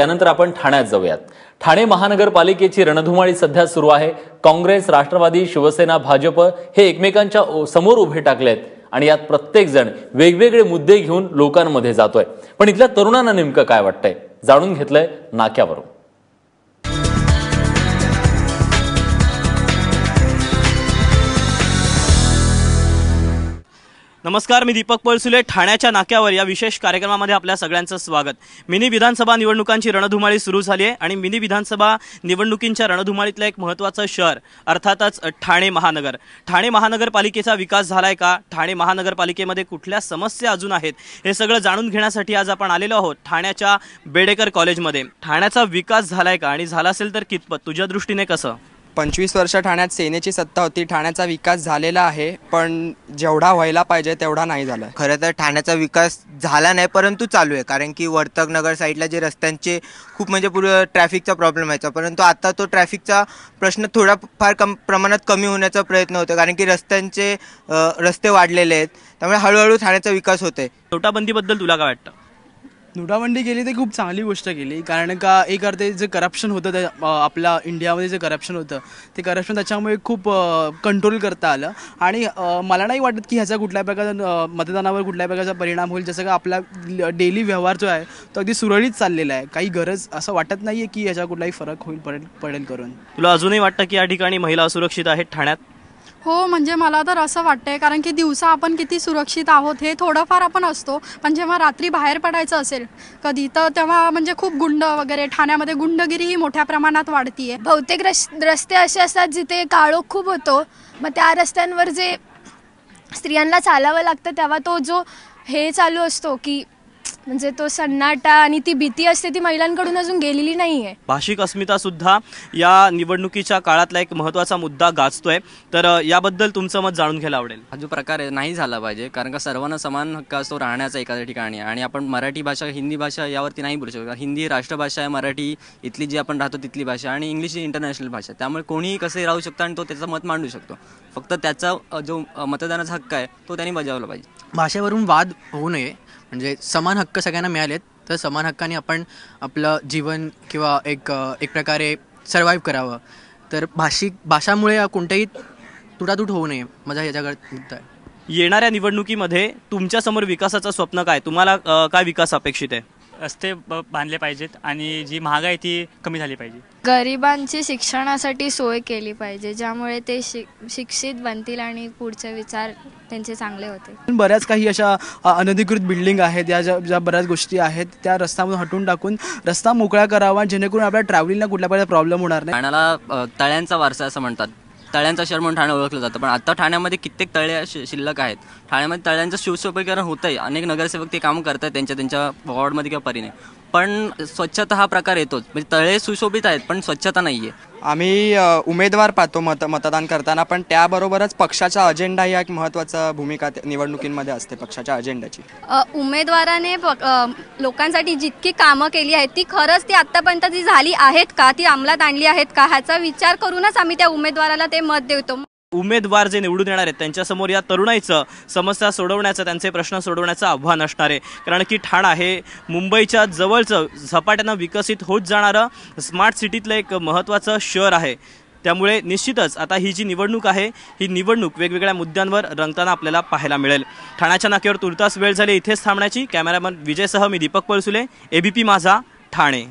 त्यानंतर आपण ठाण्यात जाऊयात. ठाणे महानगरपालिकेची रणधुमाळी सध्या सुरू आहे. काँग्रेस राष्ट्रवादी शिवसेना भाजप हे एकमेकांच्या समोर उभे टाकलेत आणि यात प्रत्येक जण वेगवेगळे मुद्दे घेऊन लोकांमध्ये जातोय. पण इथल्या तरुणांना नेमकं काय वाटतंय? जाणून घेतलंय नाक्यावरून. नमस्कार मी दीपक पळसुले ठाण्याच्या नाक्यावर या विशेष कार्यक्रमामध्ये आपल्या सगळ्यांचं स्वागत. मिनी विधानसभा निवडणुकांची रणधुमाळी सुरू झाली आहे आणि मिनी विधानसभा निवडणुकींच्या रणधुमाळीतलं एक महत्त्वाचं शहर अर्थातच ठाणे महानगर. ठाणे महानगरपालिकेचा विकास झालाय का? ठाणे महानगरपालिकेमध्ये कुठल्या समस्या अजून आहेत? हे सगळं जाणून घेण्यासाठी आज आपण आलेलो आहोत ठाण्याच्या बेडेकर कॉलेजमध्ये. ठाण्याचा विकास झालाय का? आणि झाला असेल तर कितपत? तुझ्या दृष्टीने कसं? पंचवीस वर्ष ठाण्यात सेनेची सत्ता होती. ठाण्याचा विकास झालेला आहे पण जेवढा व्हायला पाहिजे तेवढा नाही झाला. खरं तर ठाण्याचा विकास झाला नाही परंतु चालू आहे. कारण की वर्तक नगर साईडला जे रस्त्यांचे खूप म्हणजे पुढे ट्रॅफिकचा प्रॉब्लेम व्हायचा. परंतु आता तो ट्रॅफिकचा प्रश्न थोडा फार कम प्रमाणात कमी होण्याचा प्रयत्न होतो कारण की रस्त्यांचे अ, रस्ते वाढलेले आहेत. त्यामुळे हळूहळू ठाण्याचा विकास होते नोटाबंदीबद्दल तुला काय वाटतं? नोटाबंदी केली ते खूप चांगली गोष्ट केली. कारण का एक अर्थे जे करप्शन होतं त्या आपल्या इंडियामध्ये जे करप्शन होतं ते करप्शन त्याच्यामुळे खूप कंट्रोल करता आलं. आणि मला नाही वाटत की ह्याचा कुठल्या प्रकारचा मतदानावर कुठल्या प्रकारचा परिणाम होईल. जसं का आपला डेली व्यवहार जो आहे तो अगदी सुरळीत चाललेला आहे. काही गरज असं वाटत नाही आहे की ह्याचा कुठलाही फरक होईल पडेल पडेल करून. तुला अजूनही वाटतं की या ठिकाणी महिला असुरक्षित आहेत ठाण्यात? हो म्हणजे मला तर असं वाटतंय कारण की दिवसा आपण किती सुरक्षित आहोत हे थोडंफार आपण असतो. पण जेव्हा रात्री बाहेर पडायचं असेल कधी तर तेव्हा म्हणजे खूप गुंड वगैरे ठाण्यामध्ये गुंडगिरी ही मोठ्या प्रमाणात वाढतीये. बहुतेक रस रस्ते असे असतात जिथे काळोख खूप होतो. मग त्या रस्त्यांवर जे स्त्रियांना चालावं लागतं तेव्हा तो जो हे चालू असतो की म्हणजे तो सन्नाटा आणि ती भीती असते ती महिलांकडून अजून गेलेली नाही आहे भाषिक अस्मिता सुद्धा या निवडणुकीच्या काळातला एक महत्त्वाचा मुद्दा गाजतोय. तर याबद्दल तुमचं मत जाणून घ्यायला आवडेल. हा जो प्रकार आहे नाही झाला पाहिजे. कारण का सर्वांना समान हक्क असतो राहण्याचा एखाद्या ठिकाणी. आणि आपण मराठी भाषा हिंदी भाषा यावरती नाही बोलू शकतो. हिंदी ही राष्ट्रभाषा आहे मराठी इथली जी आपण राहतो तिथली भाषा. आणि इंग्लिश ही इंटरनॅशनल भाषा त्यामुळे कोणीही कसे राहू शकतो आणि तो त्याचं मत मांडू शकतो. फक्त त्याचा जो मतदानाचा हक्क आहे तो त्यांनी बजावला पाहिजे. भाषेवरून वाद होऊ नये. म्हणजे समान हक्क सगळ्यांना मिळालेत तर समान हक्काने आपण आपलं जीवन किंवा एक एक प्रकारे सर्वाईव्ह करावं. तर भाषिक भाषामुळे कोणत्याही तुटातूट होऊ नये माझा ह्याच्याकडे मुद्दा आहे. येणाऱ्या निवडणुकीमध्ये तुमच्यासमोर विकासाचं स्वप्न काय? तुम्हाला काय विकास अपेक्षित आहे? रस्ते ब- बांधले पाहिजेत आणि जी महागाई ती कमी झाली पाहिजे. गरिबांची शिक्षणासाठी सोय केली पाहिजे ज्यामुळे ते शि शिक्षित बनतील आणि पुढचे विचार त्यांचे चांगले पण बऱ्याच काही अशा अनधिकृत बिल्डिंग आहेत या ज्या ज्या बऱ्याच गोष्टी आहेत त्या रस्त्यामधून हटून टाकून रस्ता मोकळा करावा जेणेकरून आपल्या ट्रॅव्हलिंगला कुठल्या प्रकारचा प्रॉब्लेम होणार नाही. ठाण्याला तळ्यांचा वारसा असं म्हणतात. तळ्यांचा शहर म्हणून ठाणे ओळखलं जातं. पण आता ठाण्यामध्ये कित्येक तळे शि- शिल्लक आहेत. ठाण्यामध्ये तळ्यांचं शिवसोपीकरण होतं आहे अनेक नगरसेवक ते काम करत आहेत त्यांच्या त्यांच्या वॉर्डमध्ये किंवा परीने. पण स्वच्छता हा प्रकार येतोच. म्हणजे तळे सुशोभित आहेत पण स्वच्छता नाही आहे आम्ही उमेदवार पाहतो मत मतदान करताना पण त्याबरोबरच पक्षाचा अजेंडा ही एक महत्त्वाचा भूमिका निवडणुकींमध्ये असते पक्षाच्या अजेंड्याची उमेदवाराने लोकांसाठी जितकी कामं केली आहेत ती खरंच ती आत्तापर्यंत ती झाली आहेत का? ती अंमलात आणली आहेत का? ह्याचा विचार करूनच आम्ही त्या उमेदवाराला ते मत देतो. उमेदवार जे निवडून येणार आहेत त्यांच्यासमोर या तरुणाईचं समस्या सोडवण्याचं त्यांचे प्रश्न सोडवण्याचं आव्हान असणार आहे. कारण की ठाणा हे मुंबईच्या जवळचं झपाट्यानं विकसित होत जाणारं स्मार्ट सिटीतलं एक महत्त्वाचं शहर आहे. त्यामुळे निश्चितच आता ही जी निवडणूक आहे ही निवडणूक वेगवेगळ्या मुद्द्यांवर रंगताना आपल्याला पाहायला मिळेल. ठाण्याच्या नाक्यावर तुर्तास वेळ झाली इथेच थांबण्याची. कॅमेरामन विजयसह मी दीपक पळसुले एबीपी माझा ठाणे.